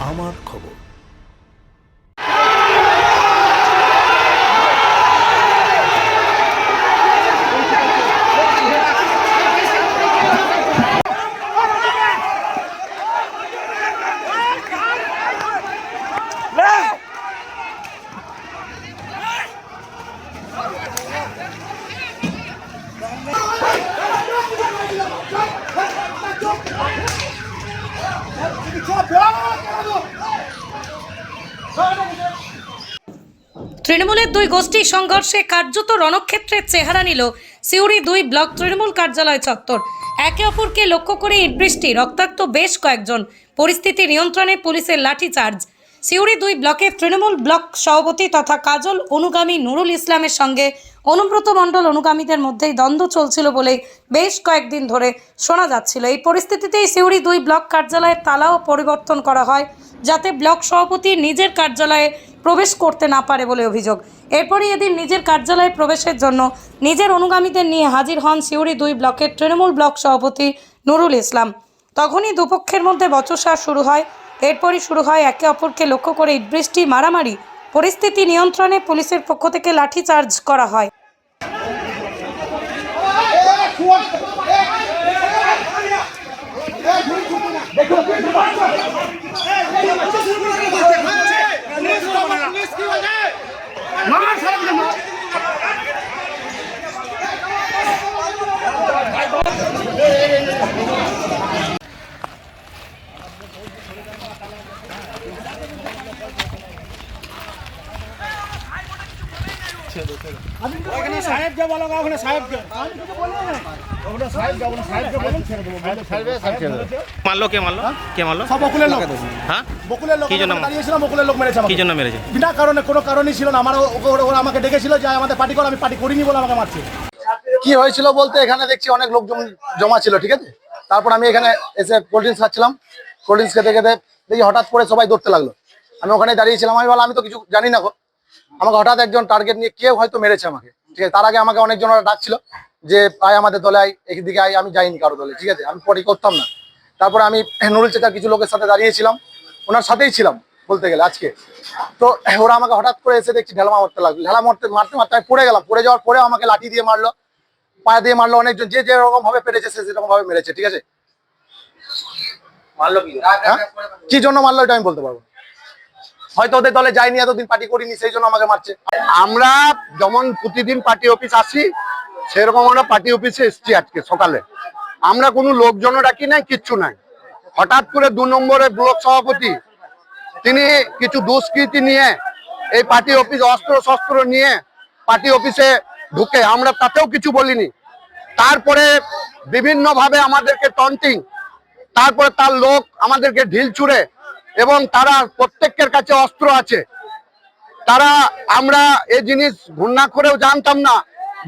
আমার খবর। তৃণমূলের দুই গোষ্ঠীর সংঘর্ষে কার্যত রণক্ষেত্রের চেহারা নিল সিউড়ি দুই ব্লক তৃণমূল কার্যালয় চত্বর। একে অপরকে লক্ষ্য করে ইটবৃষ্টি রক্তাক্ত বেশ কয়েকজন। পরিস্থিতি নিয়ন্ত্রণে পুলিশের লাঠিচার্জ। সিউড়ি দুই ব্লকের তৃণমূল ব্লক সভাপতি তথা কাজল অনুগামী নুরুল ইসলামের সঙ্গে অনুব্রত মণ্ডল অনুগামীদের মধ্যেই দ্বন্দ্ব চলছিল বলে বেশ কয়েকদিন ধরে শোনা যাচ্ছিল। এই পরিস্থিতিতেই সিউড়ি দুই ব্লক কার্যালয়ের তালাও পরিবর্তন করা হয়। যাতে ব্লক সভাপতি নিজের কার্যালয়ে প্রবেশ করতে না পারে বলে অভিযোগ। এরপরই এদিন নিজের কার্যালয়ে প্রবেশের জন্য নিজের অনুগামীদের নিয়ে হাজির হন সিউড়ি দুই ব্লকের তৃণমূল ব্লক সভাপতি নুরুল ইসলাম। তখনই দুপক্ষের মধ্যে বচসা শুরু হয়। এরপরই শুরু হয় একে অপরকে লক্ষ্য করে ইটবৃষ্টি মারামারি। পরিস্থিতি নিয়ন্ত্রণে পুলিশের পক্ষ থেকে লাঠিচার্জ করা হয়। ওখানে সাহেবকে বলো গা, ওখানে সাহেব যাব না সাহেবকে। বলুন ছেড়ে মারলো কে মারলো? কে মারলো? সব বকুলের লোক। হ্যাঁ? বকুলের লোক কি জন্য ওখানে বকুলের লোক মেরেছে কি জন্য মেরেছে? বিনা কারণে কোনো কারণই ছিল না। আমার ও- ও- ওরা আমাকে ডেকেছিল যে আমাদের পার্টি করো আমি পার্টি করিনি বলে আমাকে মারছে। কি হয়েছিল বলতে এখানে দেখছি অনেক লোকজন জমা ছিল ঠিক আছে? তারপর আমি এখানে এসে কোল্ড ড্রিঙ্কস খাচ্ছিলাম। কোল্ড ড্রিঙ্কস খেতে খেতে দেখি হঠাৎ করে সবাই দৌড়তে লাগল। আমি ওখানে দাঁড়িয়েছিলাম আমি বললাম আমি তো কিছু জানি না গো। আমাকে হঠাৎ একজন টার্গেট নিয়ে কেউ হয়তো মেরেছে আমাকে। ঠিক আছে? তার আগে আমাকে অনেকজন ওরা ডাকছিল। যে আয় আমাদের দলে আয় এদিকে আয় আমি যাইনি কারও দলে ঠিক আছে? আমি পরি করতাম না। তারপরে আমি নুরুল চেতার কিছু লোকের সাথে দাঁড়িয়েছিলাম ওনার সাথেই ছিলাম বলতে গেলে আজকে। তো ওরা আমাকে হঠাৎ করে এসে দেখছি ঢেলা মারতে লাগল। ঢেলা মারতে মারতে মারতে আমি পড়ে গেলাম। পড়ে যাওয়ার পরে আমাকে লাঠি দিয়ে মারলো পায়ে দিয়ে মারলো অনেকজন। যে যেরকম ভাবে পেরেছে সে সেরকম ভাবে মেরেছে ঠিক আছে? হ্যাঁ? কি জন্য মারলো এটা আমি বলতে পারব হয়তো ওদের দলে যাইনি এতদিন পার্টি করিনি সেই জন্য আমাকে মারছে। আমরা যেমন প্রতিদিন পার্টি অফিস আসি সেরকম আমরা পার্টি অফিসে এসেছি আজকে সকালে। আমরা কোনো লোকজন ডাকি নাই, কিচ্ছু নাই। হঠাৎ করে দু নম্বরে ব্লক সভাপতি, তিনি কিছু দুষ্কৃতি নিয়ে এই পার্টি অফিস অস্ত্র শস্ত্র নিয়ে পার্টি অফিসে ঢুকে, আমরা তাতেও কিছু বলিনি। তারপরে বিভিন্নভাবে আমাদেরকে টন্টিং তারপরে তার লোক আমাদেরকে ঢিল ছুড়ে এবং তারা প্রত্যেকের কাছে অস্ত্র আছে। তারা, আমরা এই জিনিস ঘূর্ণা করেও জানতাম না।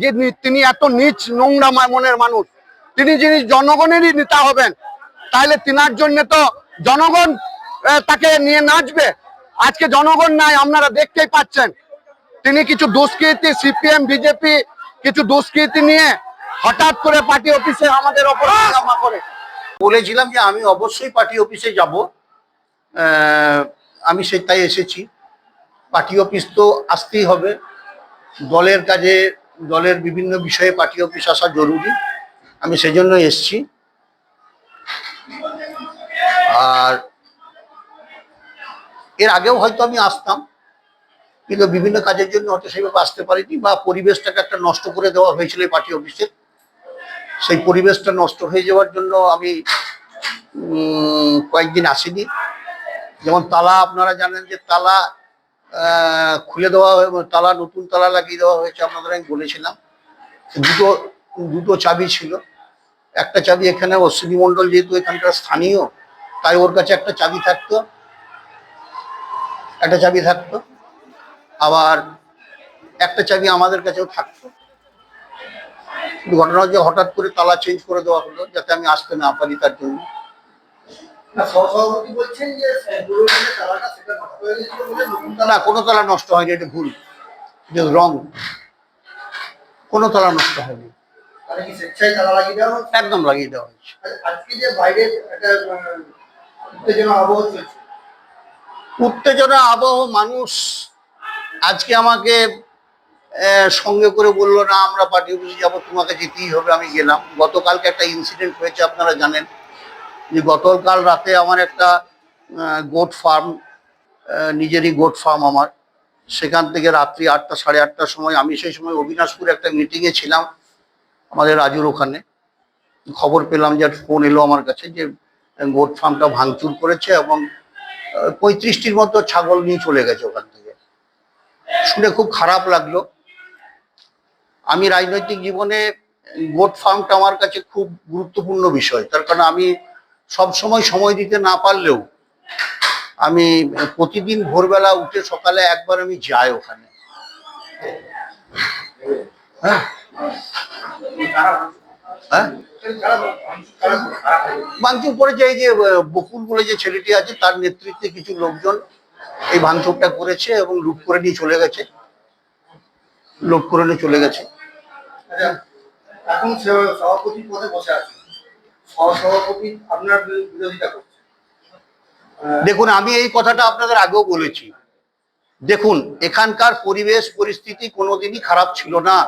যে তিনি এত নিচ নোংরা মনের মানুষ। তিনি যিনি জনগণেরই নেতা হবেন তাহলে তিনার জন্য তো জনগণ তাকে নিয়ে নাচবে। আজকে জনগণ নাই, আপনারা দেখতেই পাচ্ছেন। তিনি কিছু দুষ্কৃতি, সিপিএম, বিজেপি, কিছু দুষ্কৃতি নিয়ে হঠাৎ করে পার্টি অফিসে আমাদের ওপর করে। বলেছিলাম যে আমি অবশ্যই পার্টি অফিসে যাব। আমি সেটাই এসেছি। পার্টি অফিস তো আসতেই হবে। দলের কাজে দলের বিভিন্ন বিষয়ে পার্টি অফিস আসা জরুরি। আমি সেই জন্য এসছি। আর এর আগেও হয়তো আমি আসতাম, কিন্তু বিভিন্ন কাজের জন্য হয়তো সেইভাবে আসতে পারিনি বা পরিবেশটাকে একটা নষ্ট করে দেওয়া হয়েছিল পার্টি অফিসে। সেই পরিবেশটা নষ্ট হয়ে যাওয়ার জন্য আমি কয়েকদিন আসিনি। যেমন তালা, আপনারা জানেন যে তালা খুলে দেওয়া হয়ে তালা, নতুন তালা লাগিয়ে দেওয়া হয়েছে আপনাদের, আমি বলেছিলাম। দুটো দুটো চাবি ছিল। একটা চাবি এখানে অশ্বিনী মণ্ডল, যেহেতু এখানকার স্থানীয়, তাই ওর কাছে একটা চাবি থাকতো। একটা চাবি থাকতো। আবার একটা চাবি আমাদের কাছেও থাকতো। ঘটনা হচ্ছে, হঠাৎ করে তালা চেঞ্জ করে দেওয়া হলো, যাতে আমি আসতে না পারি তার জন্য। না কোনো তালা নষ্ট হয়নি এটা ভুল। রং। কোনো তালা নষ্ট হয়নি। একদম লাগিয়ে দেওয়া হয়েছে। আজকে যে বাইরে একটা উত্তেজনা আবহাওয়া উত্তেজনা আবহ মানুষ আজকে আমাকে সঙ্গে করে বলল না আমরা পার্টি অফিসে যাব তোমাকে যেতেই হবে আমি গেলাম। গতকালকে একটা ইনসিডেন্ট হয়েছে আপনারা জানেন। যে গতকাল রাতে আমার একটা গোট ফার্ম নিজেরই গোট ফার্ম আমার। সেখান থেকে রাত্রি আটটা, সাড়ে আটটার সময় আমি সেই সময় অবিনাশপুরে একটা মিটিংয়ে ছিলাম আমাদের রাজুর ওখানে। খবর পেলাম যে ফোন এলো আমার কাছে যে গোট ফার্মটা ভাঙচুর করেছে এবং পঁয়ত্রিশটির মতো ছাগল নিয়ে চলে গেছে ওখান থেকে। শুনে খুব খারাপ লাগল। আমি রাজনৈতিক জীবনে গোট ফার্মটা আমার কাছে খুব গুরুত্বপূর্ণ বিষয়। তার কারণ আমি সব সময় সময় দিতে না পারলেও আমি প্রতিদিন ভোরবেলা উঠে সকালে একবার আমি যাই ওখানে। হ্যাঁ? হ্যাঁ? ভাঙচুর করেছে এই যে বকুল বলে যে ছেলেটি আছে, তার নেতৃত্বে কিছু লোকজন এই ভাঙচুরটা করেছে এবং লুট করে নিয়ে চলে গেছে। লুট করে নিয়ে চলে গেছে। এখন সভাপতি পদে বসে আছে। সহসভাপতি আপনার বিরোধিতা দেখুন, আমি এই কথাটা আপনাদের আগেও বলেছি। দেখুন, এখানকার পরিবেশ পরিস্থিতি কোনোদিনই খারাপ ছিল না।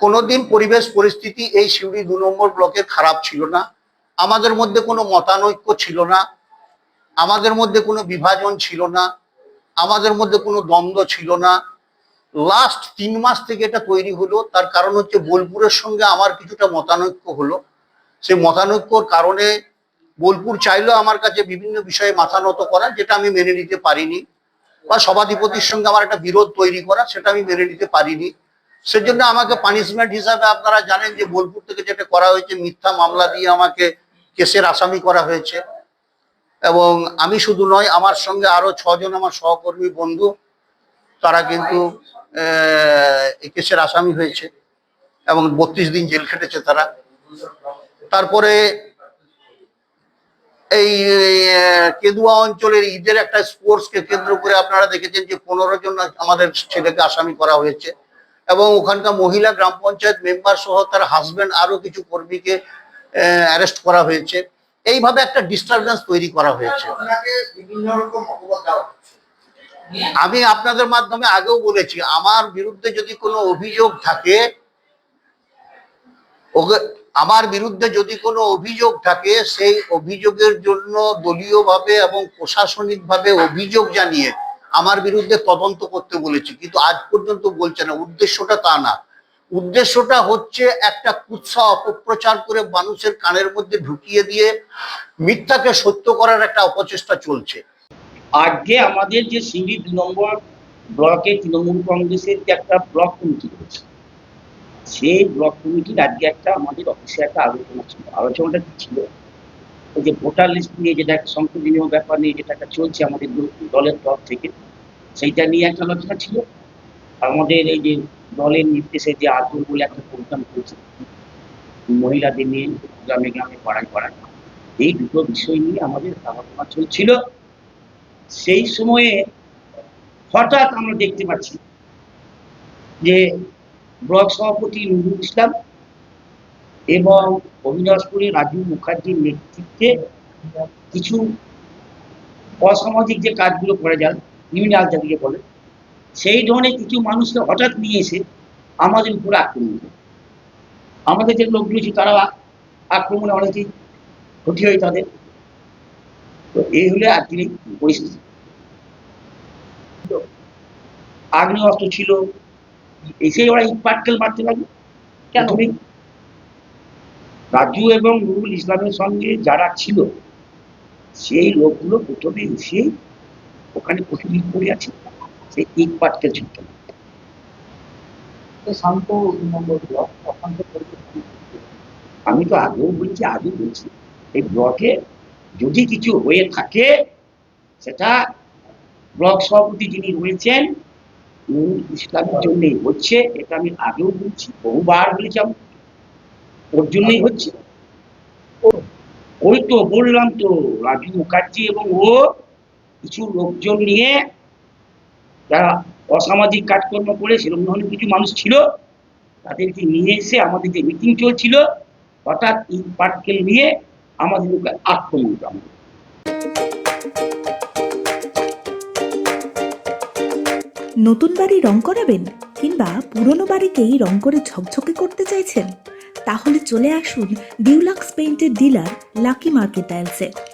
কোনোদিন পরিবেশ পরিস্থিতি এই সিউড়ি দু নম্বর ব্লকের খারাপ ছিল না। আমাদের মধ্যে কোনো মতানৈক্য ছিল না। আমাদের মধ্যে কোনো বিভাজন ছিল না। আমাদের মধ্যে কোনো দ্বন্দ্ব ছিল না। লাস্ট তিন মাস থেকে এটা তৈরি হলো। তার কারণ হচ্ছে বোলপুরের সঙ্গে আমার কিছুটা মতানৈক্য হলো। সেই মতানৈক্যর কারণে বোলপুর চাইলো আমার কাছে বিভিন্ন বিষয়ে মাথা নত করা, যেটা আমি মেনে নিতে পারিনি। বা সভাধিপতির সঙ্গে আমার একটা বিরোধ তৈরি করা, সেটা আমি মেনে নিতে পারিনি। সেজন্য আমাকে পানিশমেন্ট হিসাবে আপনারা জানেন যে বোলপুর থেকে যেটা করা হয়েছে, মিথ্যা মামলা দিয়ে আমাকে কেসের আসামি করা হয়েছে। এবং আমি শুধু নয়, আমার সঙ্গে আরও ছজন আমার সহকর্মী বন্ধু, তারা কিন্তু এই কেসের আসামি হয়েছে এবং বত্রিশ দিন জেল খেটেছে তারা। তারপরে এই কেদুয়া অঞ্চলের ঈদের একটা স্পোর্টস কে কেন্দ্র করে আপনারা দেখেছেন যে পনেরো জন আমাদের ছেলেকে আসামি করা হয়েছে এবং ওখানকার মহিলা গ্রাম পঞ্চায়েত মেম্বার সহ তার হাজবেন্ড আরও কিছু কর্মীকে অ্যারেস্ট করা হয়েছে। এইভাবে একটা ডিস্টারবেন্স তৈরি করা হয়েছে আপনাকে বিভিন্ন রকম অপবাদ দেওয়া হচ্ছে আমি আপনাদের মাধ্যমে আগেও বলেছি, আমার বিরুদ্ধে যদি কোনো অভিযোগ থাকে আমার বিরুদ্ধে যদি কোনো অভিযোগ থাকে, সেই অভিযোগের জন্য দলীয়ভাবে এবং প্রশাসনিকভাবে অভিযোগ জানিয়ে আমার বিরুদ্ধে তদন্ত করতে বলেছি, কিন্তু আজ পর্যন্ত বলছে না, উদ্দেশ্যটা তা না। উদ্দেশ্যটা হচ্ছে একটা কুৎসা অপপ্রচার করে মানুষের কানের মধ্যে ঢুকিয়ে দিয়ে মিথ্যাকে সত্য করার একটা অপচেষ্টা চলছে। আজকে আমাদের যে সিঁড়ি দু নম্বর ব্লকে তৃণমূল কংগ্রেসের যে একটা ব্লক কমিটি রয়েছে, সেই ব্লক কমিটির আজকে একটা আমাদের অফিসে একটা আলোচনা ছিল। আলোচনাটা কি ছিল? ওই যে ভোটার লিস্ট নিয়ে যেটা একটা সংশোধনীয় ব্যাপার নিয়ে যেটা একটা চলছে আমাদের দল- দলের তরফ থেকে, সেইটা নিয়ে একটা আলোচনা ছিল। আমাদের এই যে দলের নির্দেশে যে আদর বলে একটা প্রোগ্রাম করেছে মহিলাদের নিয়ে গ্রামে গ্রামে পাড়ায় পাড়ায়, এই দুটো বিষয় নিয়ে আমাদের আলোচনা চলছিল। সেই সময়ে হঠাৎ আমরা দেখতে পাচ্ছি যে ব্লক সভাপতি নুরুল ইসলাম এবং অবিনাশপুরের রাজু মুখার্জির নেতৃত্বে কিছু অসামাজিক যে কাজগুলো করে যান ক্রিমিনাল যাদেরকে বলে, সেই ধরনের কিছু মানুষকে হঠাৎ নিয়ে এসে আমাদের উপরে আক্রমণ করে। আমাদের যে লোকগুলো ছিল তারা আক্রমণে অনেকেই ক্ষতি হয় তাদের। তো এই হলে আজকের পরিস্থিতি। আগ্নেয়াস্ত্র ছিল এসে ওরা ইট পাটকেল মারতে লাগল। কেন? রাজু এবং নুরুল ইসলামের সঙ্গে যারা ছিল সেই লোকগুলো প্রথমে এসে ওখানে প্রতিদিন করে আছে সেই ইট পাটকেল ছুটতে শান্ত আমি তো আগেও বলছি আগেও বলছি এই ব্লকে যদি কিছু হয়ে থাকে, সেটা ব্লক সভাপতি যিনি রয়েছেন ইসলামের জন্যই হচ্ছে, এটা আমি আগেও বলছি, বহুবার বলেছি ওর জন্যই হচ্ছে। ওই তো বললাম তো, রাজু মুখার্জি এবং ও কিছু লোকজন নিয়ে যারা অসামাজিক কাজকর্ম করে, সেরকম ধরনের কিছু মানুষ ছিল, তাদেরকে নিয়ে এসে আমাদের যে মিটিং চলছিল, হঠাৎ ইট পাটকেল নিয়ে আমাদেরকে আক্রমণ আত্মনির্ভর নতুন বাড়ি রং করাবেন কিংবা পুরনো বাড়িকেই রং করে ঝকঝকে করতে চাইছেন? তাহলে চলে আসুন ডিউলাক্স পেইন্টের ডিলার লাকি মার্কেট টাইলসে।